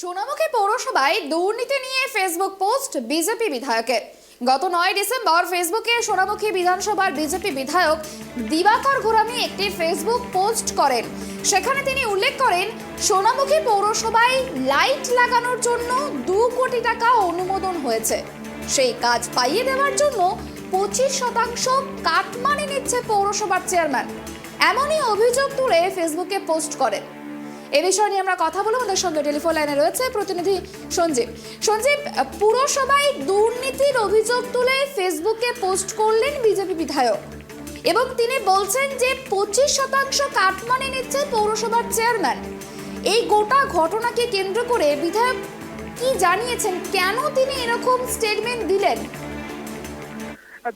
সোনামুখী পৌরসভায় দুর্নীতি নিয়ে ফেসবুক পোস্ট বিজেপি বিধায়কের। গত নয় ডিসেম্বর ফেসবুকে সোনামুখী বিধানসভার বিজেপি বিধায়ক দিবাকর ঘোরামি একটি ফেসবুক পোস্ট করেন। সেখানে তিনি উল্লেখ করেন, সোনামুখী পৌরসভায় লাইট লাগানোর জন্য দু কোটি টাকা অনুমোদন হয়েছে। সেই কাজ পাইয়ে দেওয়ার জন্য পঁচিশ শতাংশ কাটমানি নিচ্ছে পৌরসভার চেয়ারম্যান। এমনই অভিযোগ তুলে ফেসবুকে পোস্ট করেন। এ বিষয় নিয়ে আমরা কথা বলব। আমাদের সঙ্গে টেলিফোন লাইনে রয়েছে প্রতিনিধি সঞ্জীব। সঞ্জীব, পুরসভায় দুর্নীতির অভিযোগ তুলে ফেসবুকে পোস্ট করলেন বিজেপি বিধায়ক। এবং তিনি বলছেন যে পঁচিশ শতাংশ কাটমানি নিচ্ছে পৌরসভার চেয়ারম্যান এই গোটা ঘটনাকে কেন্দ্র করে বিধায়ক কি জানিয়েছেন? কেন তিনি এরকম স্টেটমেন্ট দিলেন?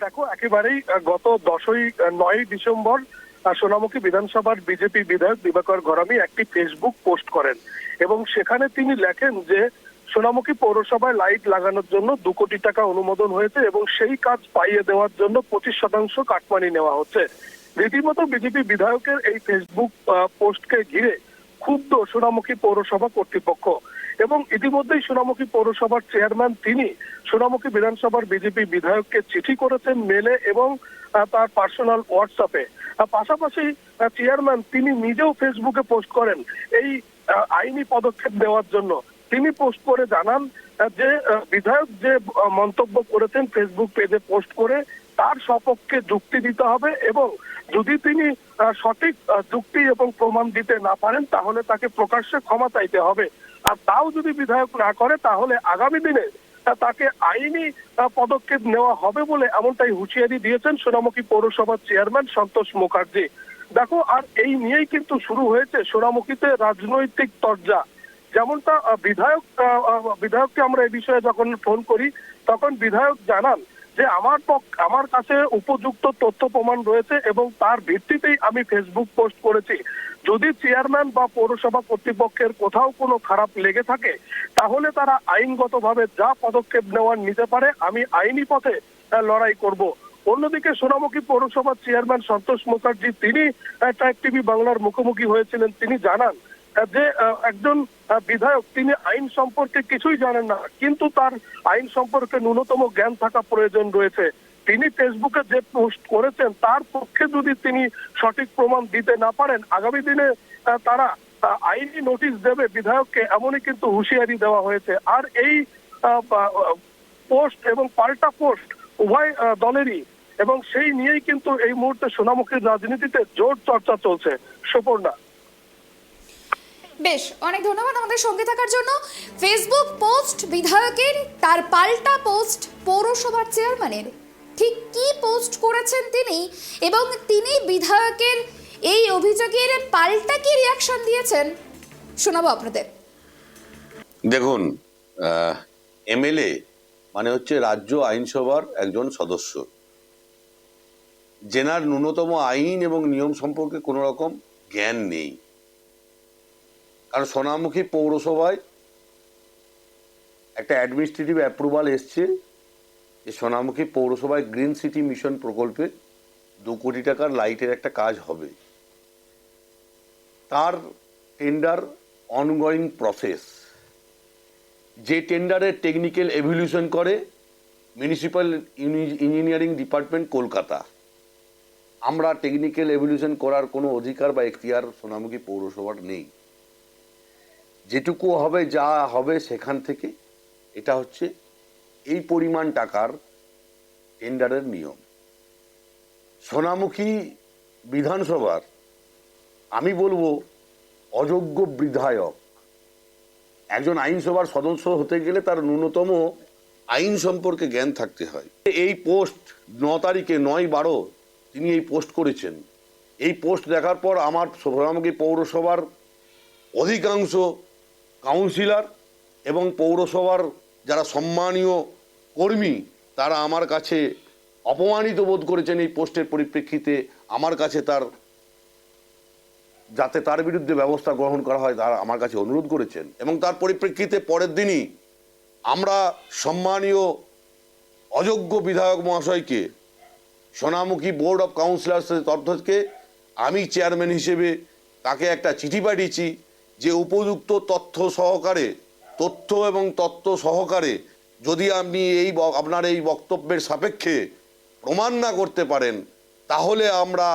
দেখো, একেবারেই গত দশই নয় ডিসেম্বর সোনামুখী বিধানসভার বিজেপি বিধায়ক দিবাকর ঘরামি একটি ফেসবুক পোস্ট করেন এবং সেখানে তিনি লেখেন যে, সোনামুখী পৌরসভায় লাইট লাগানোর জন্য দু কোটি টাকা অনুমোদন হয়েছে এবং সেই কাজ পাইয়ে দেওয়ার জন্য পঁচিশ শতাংশ কাটমানি নেওয়া হচ্ছে। রীতিমতো বিজেপি বিধায়কের এই ফেসবুক পোস্টকে ঘিরে ক্ষুব্ধ সোনামুখী পৌরসভা কর্তৃপক্ষ এবং ইতিমধ্যেই সোনামুখী পৌরসভার চেয়ারম্যান তিনি সোনামুখী বিধানসভার বিজেপি বিধায়ককে চিঠি করেছেন মেলে এবং তার পার্সোনাল হোয়াটসঅ্যাপে পাশাপাশি চেয়ারম্যান তিনি নিজেও ফেসবুকে পোস্ট করেন এই আইনি পদক্ষেপ নেওয়ার জন্য। তিনি পোস্ট করে জানান যে বিধায়ক যে মন্তব্য করেছেন ফেসবুক পেজে পোস্ট করে, তার সপক্ষে যুক্তি দিতে হবে এবং যদি তিনি সঠিক যুক্তি এবং প্রমাণ দিতে না পারেন, তাহলে তাকে প্রকাশ্যে ক্ষমা চাইতে হবে। আর তাও যদি বিধায়ক না করে, তাহলে আগামী দিনে তাকে আইনি পদক্ষেপ নেওয়া হবে বলে এমনটাই হুঁশিয়ারি দিয়েছেন সোনামুখী পৌরসভার চেয়ারম্যান সন্তোষ মুখার্জি। দেখো, আর এই নিয়েই কিন্তু শুরু হয়েছে সোনামুখীতে রাজনৈতিক তরজা। যেমনটা বিধায়ক বিধায়ককে আমরা এই বিষয়ে যখন ফোন করি, তখন বিধায়ক জানান যে আমার পক্ষ আমার কাছে উপযুক্ত তথ্য প্রমাণ রয়েছে এবং তার ভিত্তিতেই আমি ফেসবুক পোস্ট করেছি। যদি চেয়ারম্যান বা পৌরসভা কর্তৃপক্ষের কোথাও কোনো খারাপ লেগে থাকে, তাহলে তারা আইনগতভাবে যা পদক্ষেপ নেওয়ার নিতে পারে, আমি আইনি পথে লড়াই করব। অন্যদিকে সোনামুখী পৌরসভার চেয়ারম্যান সন্তোষ মুখার্জি, তিনি ট্রাইব টিভি বাংলার মুখোমুখি হয়েছিলেন। তিনি জানান যে একজন বিধায়ক, তিনি আইন সম্পর্কে কিছুই জানেন না, কিন্তু তার আইন সম্পর্কে ন্যূনতম জ্ঞান থাকা প্রয়োজন রয়েছে। তিনি ফেসবুকে যে পোস্ট করেছেন, তার পক্ষে যদি তিনি সঠিক প্রমাণ দিতে না পারেন, আগামী দিনে তারা আইনি নোটিশ দেবে, বিধায়ককে এমনই কিন্তু হুঁশিয়ারি দেওয়া হয়েছে। আর এই পোস্ট এবং পাল্টা পোস্ট উভয় দলেরই। এবং সেই নিয়েই কিন্তু এই মুহূর্তে সোনামুখীর রাজনীতিতে জোর চর্চা চলছে। সুপর্ণা। বেশ, অনেক ধন্যবাদ আমাদের সঙ্গে থাকার জন্য। ফেসবুক পোস্ট বিধায়কের, তার পাল্টা পোস্ট পৌরসভার চেয়ারম্যানের ঠিক কি পোস্ট করেছেন তিনি? এবং তিনি বিধায়কের এই অভিযোগের পাল্টা কি রিয়াকশন দিয়েছেন? শোনাবো আপনাদের। দেখুন এমএলএ মানে হচ্ছে রাজ্য আইনসভার একজন সদস্য। জেনার ন্যূনতম আইন এবং নিয়ম সম্পর্কে কোনো রকম জ্ঞান নেই। কারণ সোনামুখী পৌরসভায় একটা অ্যাডমিনিস্ট্রেটিভ অ্যাপ্রুভাল এসছে যে সোনামুখী পৌরসভায় গ্রিন সিটি মিশন প্রকল্পে দু কোটি টাকার লাইটের একটা কাজ হবে। তার টেন্ডার অনগোয়িং প্রসেস যে টেন্ডারের টেকনিক্যাল এভলিউশন করে মিউনিসিপ্যাল ইঞ্জিনিয়ারিং ডিপার্টমেন্ট কলকাতা। আমরা টেকনিক্যাল এভলিউশন করার কোনো অধিকার বা এখতিয়ার সোনামুখী পৌরসভার নেই। যেটুকু হবে যা হবে সেখান থেকে, এটা হচ্ছে এই পরিমাণ টাকার টেন্ডারের নিয়ম। সোনামুখী বিধানসভার, আমি বলব, অযোগ্য বিধায়ক, একজন আইনসভার সদস্য হতে গেলে তার ন্যূনতম আইন সম্পর্কে জ্ঞান থাকতে হয়। এই পোস্ট ন তারিখে নয় বারো তিনি এই পোস্ট করেছেন। এই পোস্ট দেখার পর আমার সোনামুখী পৌরসভার অধিকাংশ কাউন্সিলর এবং পৌরসভার যারা সম্মানীয় কর্মী, তারা আমার কাছে অপমানিত বোধ করেছেন এই পোস্টের পরিপ্রেক্ষিতে। আমার কাছে তার, যাতে তার বিরুদ্ধে ব্যবস্থা গ্রহণ করা হয়, তারা আমার কাছে অনুরোধ করেছেন। এবং তার পরিপ্রেক্ষিতে পরের দিনই আমরা সম্মানীয় অযোগ্য বিধায়ক মহাশয়কে, সোনামুখী বোর্ড অফ কাউন্সিলার্সের তরফ থেকে আমি চেয়ারম্যান হিসেবে তাকে একটা চিঠি পাঠিয়েছি যে উপযুক্ত তথ্য সহকারে, তথ্য এবং তত্ত্ব সহকারে যদি আপনি এই আপনার এই বক্তব্যের সাপেক্ষে প্রমাণ না করতে পারেন, তাহলে আমরা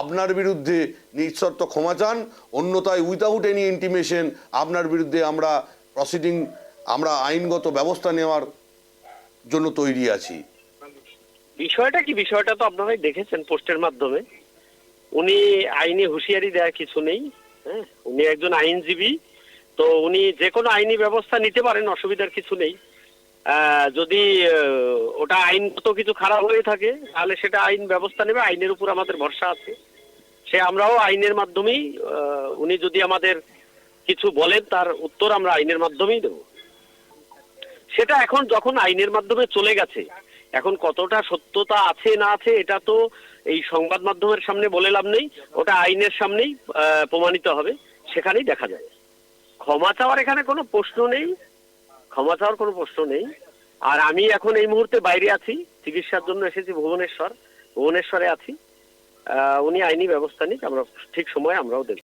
আপনার বিরুদ্ধে নিঃশর্ত ক্ষমা চান, অন্যথায় উইদাউট এনি ইন্টিমেশন আপনার বিরুদ্ধে আমরা প্রসিডিং আমরা আইনগত ব্যবস্থা নেওয়ার জন্য তৈরি আছি। বিষয়টা কি? বিষয়টা তো আপনারাই দেখেছেন পোস্টের মাধ্যমে। উনি আইনি হুঁশিয়ারি দেওয়ার কিছু নেই হ্যাঁ? উনি একজন আইনজীবী, তো উনি যে কোনো আইনি ব্যবস্থা নিতে পারেন, অসুবিধার কিছু নেই। যদি ওটা আইনগত কিছু খারাপ হয়ে থাকে, তাহলে সেটা আইন ব্যবস্থা নেবে, আইনের উপর আমাদের ভরসা আছে। সে আমরাও আইনের মাধ্যমেই উনি যদি আমাদের কিছু বলেন, তার উত্তর আমরা আইনের মাধ্যমেই দেবো। সেটা এখন যখন আইনের মাধ্যমে চলে গেছে, এখন কতটা সত্যতা আছে, না আছে, এটা তো এই সংবাদ মাধ্যমের সামনে বলে লাভ নেই, ওটা আইনের সামনেই প্রমাণিত হবে, সেখানেই দেখা যাবে। ক্ষমা চাওয়ার এখানে কোনো প্রশ্ন নেই। ক্ষমা চাওয়ার কোনো প্রশ্ন নেই। আর আমি এখন এই মুহূর্তে বাইরে আছি, চিকিৎসার জন্য এসেছি ভুবনেশ্বর, ভুবনেশ্বরে আছি। উনি আইনি ব্যবস্থা নিক, আমরা ঠিক সময়ে আমরাও দেব